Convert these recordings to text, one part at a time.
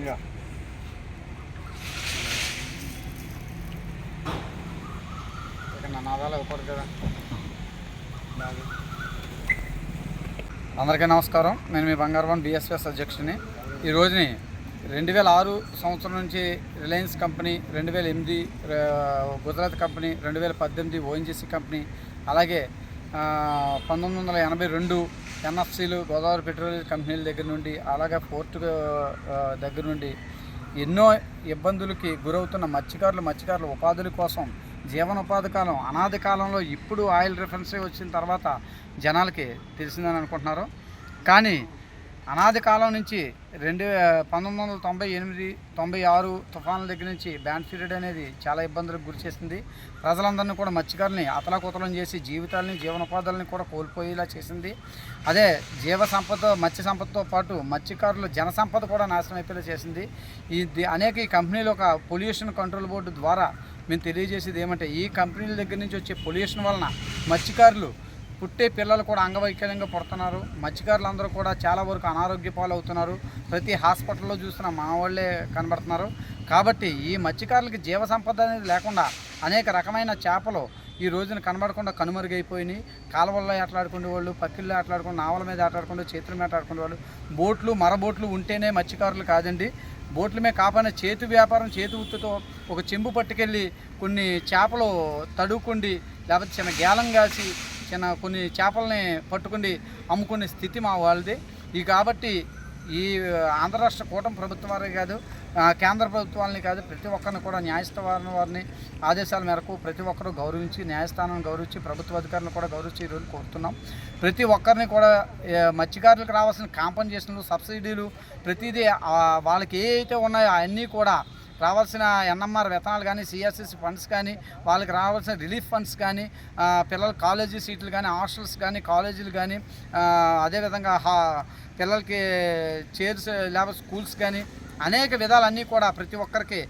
ఇంకా అందరికీ నమస్కారం. నేను మీ బంగారం బిఎస్ఎస్ అధ్యక్షుడిని. ఈ రోజుని రెండు వేల ఆరు సంవత్సరం నుంచి రిలయన్స్ కంపెనీ రెండు వేల ఎనిమిది గుజరాత్ కంపెనీ రెండు వేల పద్దెనిమిది ఓఎన్జీసీ కంపెనీ అలాగే పంతొమ్మిది వందల ఎనభై రెండు ఎన్ఎఫ్సీలు గోదావరి పెట్రోలియం కంపెనీల దగ్గర నుండి అలాగే పోర్టు దగ్గర నుండి ఎన్నో ఇబ్బందులకి గురవుతున్న మత్స్యకారులు మత్స్యకారుల ఉపాధుల కోసం జీవనోపాధి కాలం అనాది కాలంలో ఇప్పుడు ఆయిల్ రిఫరెన్సీ వచ్చిన తర్వాత జనాలకి తెలిసిందని అనుకుంటున్నారు. కానీ అనాది కాలం నుంచి రెండు పంతొమ్మిది వందల తొంభై ఎనిమిది తొంభై ఆరు తుఫాన్ల దగ్గర నుంచి బ్యాండ్ పీరియడ్ అనేది చాలా ఇబ్బందులకు గురి చేసింది. ప్రజలందరినీ కూడా మత్స్యకారుల్ని అతలాకుతలం చేసి జీవితాలని జీవనోపాధులని కూడా కోల్పోయేలా చేసింది. అదే జీవ సంపద మత్స్య సంపదతో పాటు మత్స్యకారుల జన సంపద కూడా నాశనం అయిపోయేలా చేసింది. ఈ అనేక ఈ కంపెనీలు ఒక పొల్యూషన్ కంట్రోల్ బోర్డు ద్వారా మేము తెలియజేసేది ఏమంటే ఈ కంపెనీల దగ్గర నుంచి వచ్చే పొల్యూషన్ వలన మత్స్యకారులు పుట్టే పిల్లలు కూడా అంగవైకల్యంగా పుడుతున్నారు. మత్స్యకారులందరూ కూడా చాలా వరకు అనారోగ్య పాలవుతున్నారు. ప్రతి హాస్పిటల్లో చూసిన మా వాళ్ళే కనబడుతున్నారు. కాబట్టి ఈ మత్స్యకారులకి జీవ సంపద అనేది లేకుండా అనేక రకమైన చేపలు ఈ రోజున కనబడకుండా కనుమరుగైపోయినాయి. కాలువల్లో ఆటలాడుకునే వాళ్ళు పక్కిళ్ళు ఆటలాడుకుని నావల మీద ఆటలాడుకుంటూ చేతుల మీద ఆటలాడుకునే వాళ్ళు. బోట్లు మరబోట్లు ఉంటేనే మత్స్యకారులు కాదండి. బోట్ల మీద కాపాడిన చేతి వ్యాపారం చేతి ఉత్తుతో ఒక చెంబు పట్టుకెళ్ళి కొన్ని చేపలు తడుకుండి లేకపోతే చిన్న గేలం కాసి చిన్న కొన్ని చేపల్ని పట్టుకుని అమ్ముకునే స్థితి మా వాళ్ళది. ఈ కాబట్టి ఈ ఆంధ్ర రాష్ట్ర కూటమి ప్రభుత్వం వారే కాదు కేంద్ర ప్రభుత్వాలని కాదు ప్రతి ఒక్కరిని కూడా న్యాయస్థానం వారిని ఆదేశాల మేరకు ప్రతి ఒక్కరూ గౌరవించి న్యాయస్థానాన్ని గౌరవించి ప్రభుత్వ అధికారులను కూడా గౌరవించి ఈరోజు కోరుతున్నాం. ప్రతి ఒక్కరిని కూడా మత్స్యకారులకు రావాల్సిన కాంపన్సేషన్లు సబ్సిడీలు ప్రతిదీ వాళ్ళకి ఏ అయితే ఉన్నాయో అవన్నీ కూడా రావాల్సిన ఎన్ఎంఆర్ వేతనాలు కానీ సిఎస్ఎస్ ఫండ్స్ కానీ వాళ్ళకి రావాల్సిన రిలీఫ్ ఫండ్స్ కానీ పిల్లల కాలేజీ సీట్లు కానీ హాస్టల్స్ కానీ కాలేజీలు కానీ అదేవిధంగా హా పిల్లలకి చైర్స్ లేకపోతే స్కూల్స్ కానీ అనేక విధాలన్నీ కూడా ప్రతి ఒక్కరికి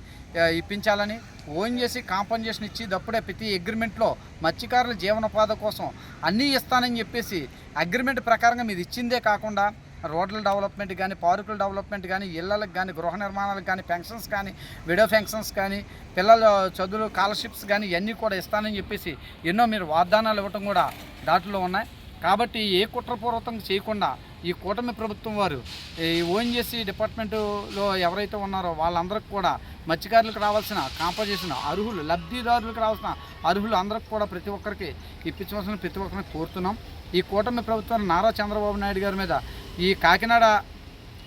ఇప్పించాలని ఓన్ చేసి కాంపన్సేషన్ ఇచ్చి దప్పుడే ప్రతి అగ్రిమెంట్లో మత్స్యకారుల జీవనోపాధి కోసం అన్నీ ఇస్తానని చెప్పేసి అగ్రిమెంట్ ప్రకారంగా మీరు ఇచ్చిందే కాకుండా రోడ్ల డెవలప్మెంట్ కానీ పార్కుల డెవలప్మెంట్ కానీ ఇళ్ళకి కానీ గృహ నిర్మాణాలకు కానీ పెన్షన్స్ కానీ విడో పెన్షన్స్ కానీ పిల్లల చదువులు స్కాలర్షిప్స్ కానీ ఇవన్నీ కూడా ఇస్తానని చెప్పేసి ఎన్నో మీరు వాగ్దానాలు ఇవ్వటం కూడా దాంట్లో ఉన్నాయి. కాబట్టి ఏ కుట్రపూర్వకంగా చేయకుండా ఈ కూటమి ప్రభుత్వం వారు ఈ ఓఎన్జీసీ డిపార్ట్మెంటులో ఎవరైతే ఉన్నారో వాళ్ళందరికీ కూడా మత్స్యకారులకు రావాల్సిన కాంపజేషన్ అర్హులు లబ్ధిదారులకు రావాల్సిన అర్హులు అందరికి కూడా ప్రతి ఒక్కరికి ఇప్పించవలసిన ప్రతి ఒక్కరిని కోరుతున్నాం. ఈ కూటమి ప్రభుత్వం నారా చంద్రబాబు నాయుడు గారి మీద ఈ కాకినాడ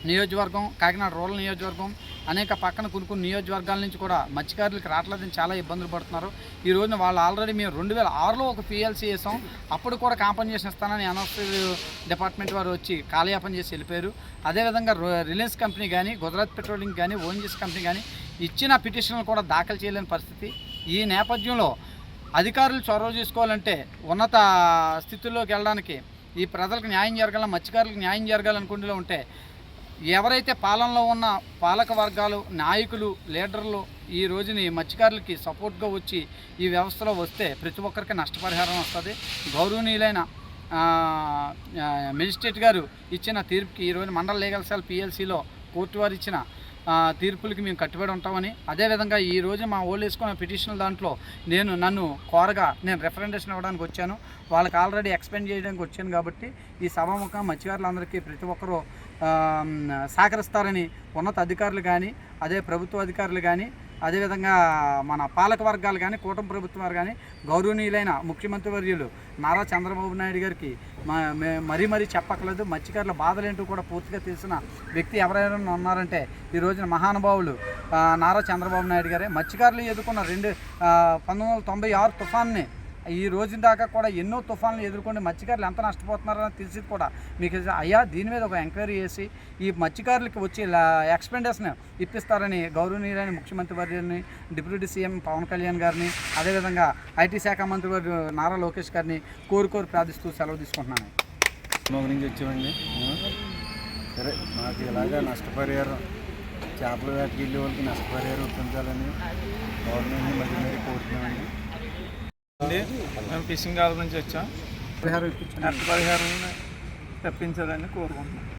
నియోజకవర్గం కాకినాడ రూరల్ నియోజకవర్గం అనేక పక్కన కొన్ని కొన్ని నియోజకవర్గాల నుంచి కూడా మత్స్యకారులకు రావట్లేదని చాలా ఇబ్బందులు పడుతున్నారు. ఈ రోజున వాళ్ళు ఆల్రెడీ మేము రెండు వేల ఆరులో ఒక పిఎల్సీ చేసాం. అప్పుడు కూడా కాంపన్సేషన్ ఇస్తానని ఎన్ఎస్పీ డిపార్ట్మెంట్ వారు వచ్చి కాలయాపన చేసి వెళ్ళిపోయారు. అదేవిధంగా రిలయన్స్ కంపెనీ కానీ గుజరాత్ పెట్రోలింగ్ కానీ ఓఎన్జీసీ కంపెనీ కానీ ఇచ్చిన పిటిషన్లు కూడా దాఖలు చేయలేని పరిస్థితి. ఈ నేపథ్యంలో అధికారులు చొరవ చేసుకోవాలంటే ఉన్నత స్థితుల్లోకి వెళ్ళడానికి ఈ ప్రజలకు న్యాయం జరగాల మత్స్యకారులకు న్యాయం జరగాలనుకుంటూ ఉంటే ఎవరైతే పాలనలో ఉన్న పాలక వర్గాలు నాయకులు లీడర్లు ఈ రోజుని మత్స్యకారులకి సపోర్ట్గా వచ్చి ఈ వ్యవస్థలో వస్తే ప్రతి ఒక్కరికి నష్టపరిహారం వస్తుంది. గౌరవనీయులైన మెజిస్ట్రేట్ గారు ఇచ్చిన తీర్పుకి ఈరోజు మండల లీగల్ సెల్ పిఎల్సిలో కోర్టు వారు ఇచ్చిన తీర్పులకి మేము కట్టుబడి ఉంటామని. అదేవిధంగా ఈ రోజు మా ఓళ్ళు వేసుకున్న పిటిషన్ దాంట్లో నేను నన్ను కోరగా నేను రిఫరెండేషన్ ఇవ్వడానికి వచ్చాను. వాళ్ళకి ఆల్రెడీ ఎక్స్పెండ్ చేయడానికి వచ్చాను కాబట్టి ఈ సభాముఖం మత్స్యకారులందరికీ ప్రతి ఒక్కరూ సహకరిస్తారని ఉన్నత అధికారులు కానీ అదే ప్రభుత్వ అధికారులు కానీ అదేవిధంగా మన పాలక వర్గాలు కానీ కూటమి ప్రభుత్వం వారు కానీ గౌరవనీయులైన ముఖ్యమంత్రి వర్యులు నారా చంద్రబాబు నాయుడు గారికి మ- మరీ మరీ చెప్పక్కలేదు మత్స్యకారుల బాధలేంటో కూడా పూర్తిగా తెలిసిన వ్యక్తి ఎవరైనా ఉన్నారంటే ఈ రోజున మహానుభావులు నారా చంద్రబాబు నాయుడు గారే. మత్స్యకారులు ఎదుర్కొన్న రెండు పంతొమ్మిది వందల తొంభై ఆరు తుఫాన్ని ఈ రోజు దాకా కూడా ఎన్నో తుఫాన్లు ఎదుర్కొని మత్స్యకారులు ఎంత నష్టపోతున్నారని తెలిసి కూడా మీకు అయ్యా దీని మీద ఒక ఎంక్వైరీ చేసి ఈ మత్స్యకారులకి వచ్చి ఎక్స్పెండేషన్ ఇప్పిస్తారని గౌరవనీయులైన ముఖ్యమంత్రి వర్యుని డిప్యూటీ సీఎం పవన్ కళ్యాణ్ గారిని అదేవిధంగా ఐటీ శాఖ మంత్రి వారు నారా లోకేష్ గారిని కోరి ప్రార్థిస్తూ సెలవు తీసుకుంటున్నాను. నుంచి వచ్చామండి సరే మాకు ఇలాగా నష్టపరిహారం చేపల వేటకి వెళ్ళే వాళ్ళకి నష్టపరిహారం ఇప్పించాలని గవర్నమెంట్ని మరీ మరీ కోరుతున్నామండి. మేము ఫిషింగ్ కాల్ నుంచి వచ్చాం. పరిహారం పరిహారం తెప్పించాలని కోరుకుంటున్నాను